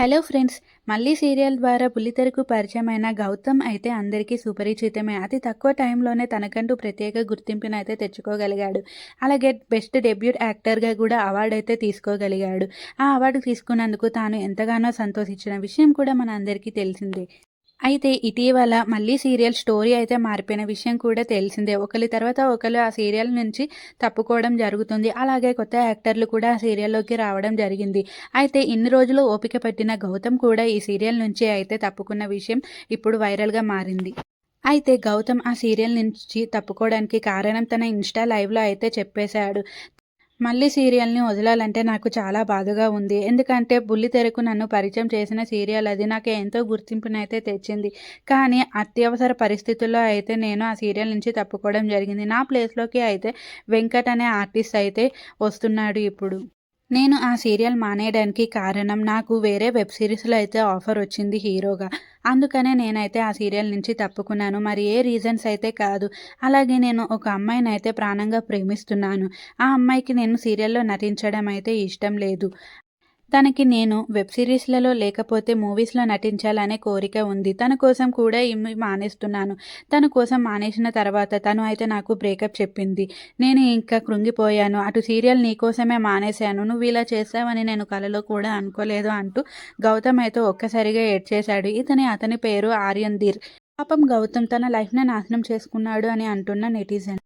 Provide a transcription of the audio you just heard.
Hello friends మళ్ళీ serial ద్వారా బుల్లితెరకు పరిచయమైన గౌతమ్ అయితే అందరికీ సుపరిచితమే. అతి తక్కువ టైంలోనే తనకంటూ ప్రత్యేక గుర్తింపును అయితే తెచ్చుకోగలిగాడు. అలాగే బెస్ట్ డెబ్యూట్ యాక్టర్గా కూడా అవార్డు అయితే తీసుకోగలిగాడు. ఆ అవార్డు తీసుకున్నందుకు తాను ఎంతగానో సంతోషించిన విషయం కూడా మన అందరికీ తెలిసిందే. అయితే ఇటీవల మళ్ళీ సీరియల్ స్టోరీ అయితే మారిపోయిన విషయం కూడా తెలిసిందే. ఒకరి తర్వాత ఒకరు ఆ సీరియల్ నుంచి తప్పుకోవడం జరుగుతుంది. అలాగే కొత్త యాక్టర్లు కూడా ఆ సీరియల్లోకి రావడం జరిగింది. అయితే ఇన్ని రోజులు ఓపిక పట్టిన గౌతమ్ కూడా ఈ సీరియల్ నుంచి అయితే తప్పుకున్న విషయం ఇప్పుడు వైరల్గా మారింది. అయితే గౌతమ్ ఆ సీరియల్ నుంచి తప్పుకోవడానికి కారణం తన ఇన్స్టా లైవ్లో అయితే చెప్పేశాడు. మళ్ళీ సీరియల్ని వదలాలంటే నాకు చాలా బాధగా ఉంది. ఎందుకంటే బుల్లి తెరకు నన్ను పరిచయం చేసిన సీరియల్ అది నాకు ఎంతో గుర్తింపునైతే తెచ్చింది. కానీ అత్యవసర పరిస్థితుల్లో అయితే నేను ఆ సీరియల్ నుంచి తప్పుకోవడం జరిగింది. నా ప్లేస్లోకి అయితే వెంకట్ అనే ఆర్టిస్ట్ అయితే వస్తున్నాడు ఇప్పుడు. నేను ఆ సీరియల్ మానేయడానికి కారణం నాకు వేరే వెబ్ సిరీస్లో అయితే ఆఫర్ వచ్చింది హీరోగా. అందుకనే నేనైతే ఆ సీరియల్ నుంచి తప్పుకున్నాను. మరి ఏ రీజన్స్ అయితే కాదు. అలాగే నేను ఒక అమ్మాయిని అయితే ప్రాణంగా ప్రేమిస్తున్నాను. ఆ అమ్మాయికి నేను సీరియల్లో నటించడం అయితే ఇష్టం లేదు. తనకి నేను వెబ్ సిరీస్లలో లేకపోతే మూవీస్లో నటించాలనే కోరిక ఉంది. తన కోసం కూడా ఇవి మానేస్తున్నాను. తన కోసం మానేసిన తర్వాత తను అయితే నాకు బ్రేకప్ చెప్పింది. నేను ఇంకా కృంగిపోయాను. అటు సీరియల్ నీకోసమే మానేశాను. నువ్వు ఇలా చేస్తావని నేను కలలో కూడా అనుకోలేదు అంటూ గౌతమ్ అయితే ఒక్కసారిగా ఏడ్చేశాడు ఇతని అతని పేరు ఆర్యన్ ధీర్. పాపం గౌతమ్ తన లైఫ్ని నాశనం చేసుకున్నాడు అని అంటున్న నెటిజన్.